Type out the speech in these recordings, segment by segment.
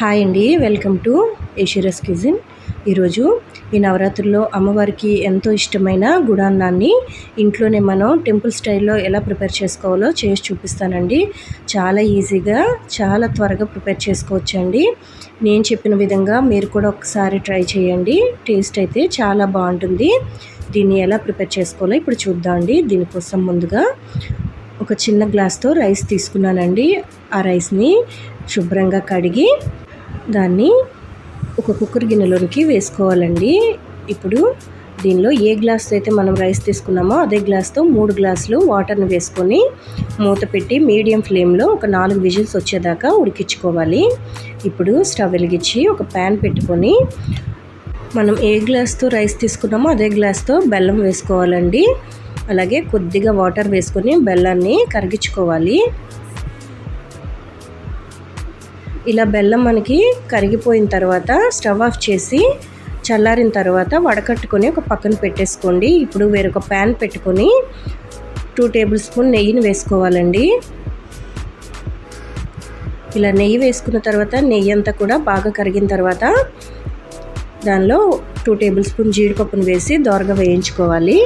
Hi అండి welcome to ఏషిరస్ కిజిన్ ఈరోజు ఈ నవరాత్రుల్లో అమ్మవారికి ఎంతో ఇష్టమైన గుడాన్నాన్ని ఇంట్లోనే మనం టెంపుల్ స్టైల్లో ఎలా ప్రిపేర్ చేసుకోవాలో చేసి చూపిస్తానండి. చాలా ఈజీగా చాలా త్వరగా ప్రిపేర్ చేసుకోవచ్చండి. నేను చెప్పిన విధంగా మీరు కూడా ఒకసారి ట్రై చేయండి. టేస్ట్ అయితే చాలా బాగుంటుంది. దీన్ని ఎలా ప్రిపేర్ చేసుకోవాలో ఇప్పుడు చూద్దాం అండి దీనికోసం ముందుగా ఒక చిన్న గ్లాస్తో రైస్ తీసుకున్నానండి. ఆ రైస్ని శుభ్రంగా కడిగి దాన్ని ఒక కుక్కర్ గిన్నెలోనికి వేసుకోవాలండి. ఇప్పుడు దీనిలో ఏ గ్లాస్ అయితే మనం రైస్ తీసుకున్నామో అదే గ్లాస్తో మూడు గ్లాసులు వాటర్ని వేసుకొని మూత పెట్టి మీడియం ఫ్లేమ్లో ఒక నాలుగు విజిల్స్ వచ్చేదాకా ఉడికించుకోవాలి. ఇప్పుడు స్టవ్ వెలిగించి ఒక ప్యాన్ పెట్టుకొని మనం ఏ గ్లాస్తో రైస్ తీసుకున్నామో అదే గ్లాస్తో బెల్లం వేసుకోవాలండి. అలాగే కొద్దిగా వాటర్ వేసుకొని బెల్లాన్ని కరిగించుకోవాలి. ఇలా బెల్లం మనకి కరిగిపోయిన తర్వాత స్టవ్ ఆఫ్ చేసి చల్లారిన తర్వాత వడకట్టుకొని ఒక పక్కన పెట్టేసుకోండి. ఇప్పుడు వేరొక ప్యాన్ పెట్టుకొని టూ టేబుల్ స్పూన్ నెయ్యిని వేసుకోవాలండి. ఇలా నెయ్యి వేసుకున్న తర్వాత నెయ్యి అంతా కూడా బాగా కరిగిన తర్వాత దానిలో టూ టేబుల్ స్పూన్ జీడిపప్పును వేసి దోరగా వేయించుకోవాలి.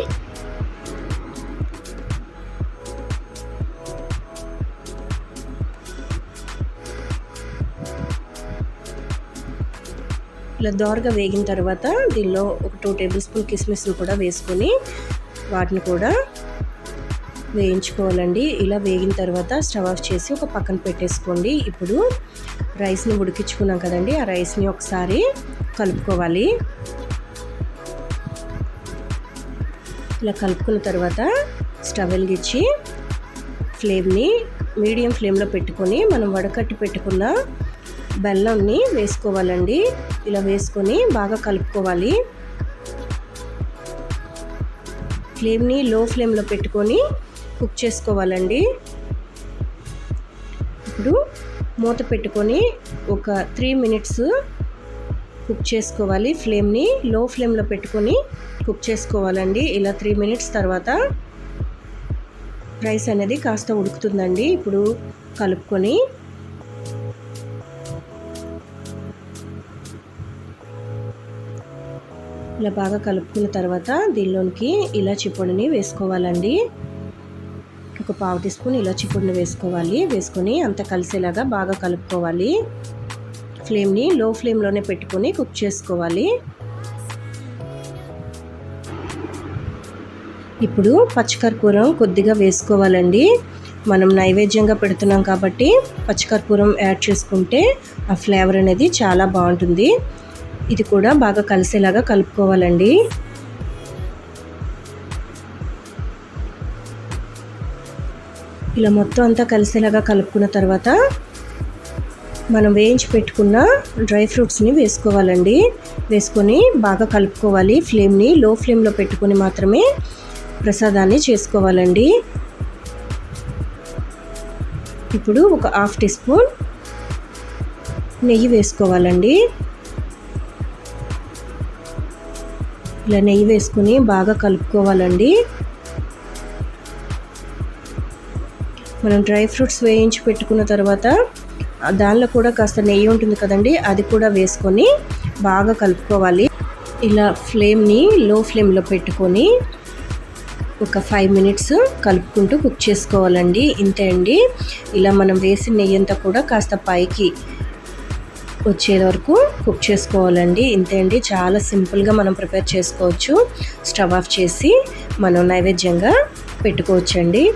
ఇలా దోరగా వేగిన తర్వాత దీనిలో ఒక టూ టేబుల్ స్పూన్ కిస్మిస్ని కూడా వేసుకొని వాటిని కూడా వేయించుకోవాలండి. ఇలా వేగిన తర్వాత స్టవ్ ఆఫ్ చేసి ఒక పక్కన పెట్టేసుకోండి. ఇప్పుడు రైస్ని ఉడికించుకున్నాం కదండి ఆ రైస్ని ఒకసారి కలుపుకోవాలి. ఇలా కలుపుకున్న తర్వాత స్టవ్ వెలిగించి ఫ్లేమ్ని మీడియం ఫ్లేమ్లో పెట్టుకొని మనం వడకట్టి పెట్టుకున్న బెల్లంని వేసుకోవాలండి. ఇలా వేసుకొని బాగా కలుపుకోవాలి. ఫ్లేమ్ని లో ఫ్లేమ్లో పెట్టుకొని కుక్ చేసుకోవాలండి. ఇప్పుడు మూత పెట్టుకొని ఒక త్రీ మినిట్స్ కుక్ చేసుకోవాలి. ఫ్లేమ్ని లో ఫ్లేమ్లో పెట్టుకొని కుక్ చేసుకోవాలండి. ఇలా త్రీ మినిట్స్ తర్వాత రైస్ అనేది కాస్త ఉడుకుతుందండి. ఇప్పుడు కలుపుకొని ఇలా బాగా కలుపుకున్న తర్వాత దీనిలోనికి ఇలాచి పొడిని వేసుకోవాలండి. ఒక పావు టీ స్పూన్ ఇలాచి పొడిని వేసుకోవాలి. వేసుకొని అంత కలిసేలాగా బాగా కలుపుకోవాలి. ఫ్లేమ్ని లో ఫ్లేమ్లోనే పెట్టుకొని కుక్ చేసుకోవాలి. ఇప్పుడు పచ్చికర్పూరం కొద్దిగా వేసుకోవాలండి. మనం నైవేద్యంగా పెడుతున్నాం కాబట్టి పచ్చికర్పూరం యాడ్ చేసుకుంటే ఆ ఫ్లేవర్ అనేది చాలా బాగుంటుంది. ఇది కూడా బాగా కలిసేలాగా కలుపుకోవాలండి. ఇలా మొత్తం అంతా కలిసేలాగా కలుపుకున్న తర్వాత మనం వేయించి పెట్టుకున్న డ్రై ఫ్రూట్స్ని వేసుకోవాలండి. వేసుకొని బాగా కలుపుకోవాలి. ఫ్లేమ్ని లో ఫ్లేమ్లో పెట్టుకొని మాత్రమే ప్రసాదాన్ని చేసుకోవాలండి. ఇప్పుడు ఒక హాఫ్ టీ స్పూన్ నెయ్యి వేసుకోవాలండి. ఇలా నెయ్యి వేసుకుని బాగా కలుపుకోవాలండి. మనం డ్రై ఫ్రూట్స్ వేయించి పెట్టుకున్న తర్వాత దానిలో కూడా కాస్త నెయ్యి ఉంటుంది కదండి అది కూడా వేసుకొని బాగా కలుపుకోవాలి. ఇలా ఫ్లేమ్ని లో ఫ్లేమ్లో పెట్టుకొని ఒక ఫైవ్ మినిట్స్ కలుపుకుంటూ కుక్ చేసుకోవాలండి. ఇంతే అండి. ఇలా మనం వేసిన నెయ్యి అంతా కూడా కాస్త పైకి వచ్చే వరకు కుక్ చేసుకోవాలండి. ఇంతే అండి. చాలా సింపుల్గా మనం ప్రిపేర్ చేసుకోవచ్చు. స్టవ్ ఆఫ్ చేసి మనం నైవేద్యంగా పెట్టుకోవచ్చండి.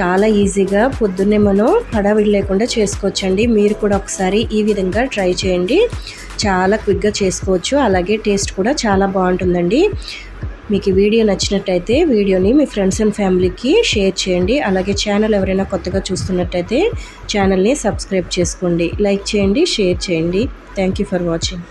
చాలా ఈజీగా పొద్దున్నే మనం హడావిడి లేకుండా చేసుకోవచ్చండి. మీరు కూడా ఒకసారి ఈ విధంగా ట్రై చేయండి. చాలా క్విక్గా చేసుకోవచ్చు. అలాగే టేస్ట్ కూడా చాలా బాగుంటుందండి. మీకు ఈ వీడియో నచ్చినట్టయితే వీడియోని మీ ఫ్రెండ్స్ అండ్ ఫ్యామిలీకి షేర్ చేయండి. అలాగే ఛానల్ ఎవరైనా కొత్తగా చూస్తున్నట్టయితే ఛానల్ని సబ్స్క్రైబ్ చేసుకోండి. లైక్ చేయండి షేర్ చేయండి. Thank you for watching.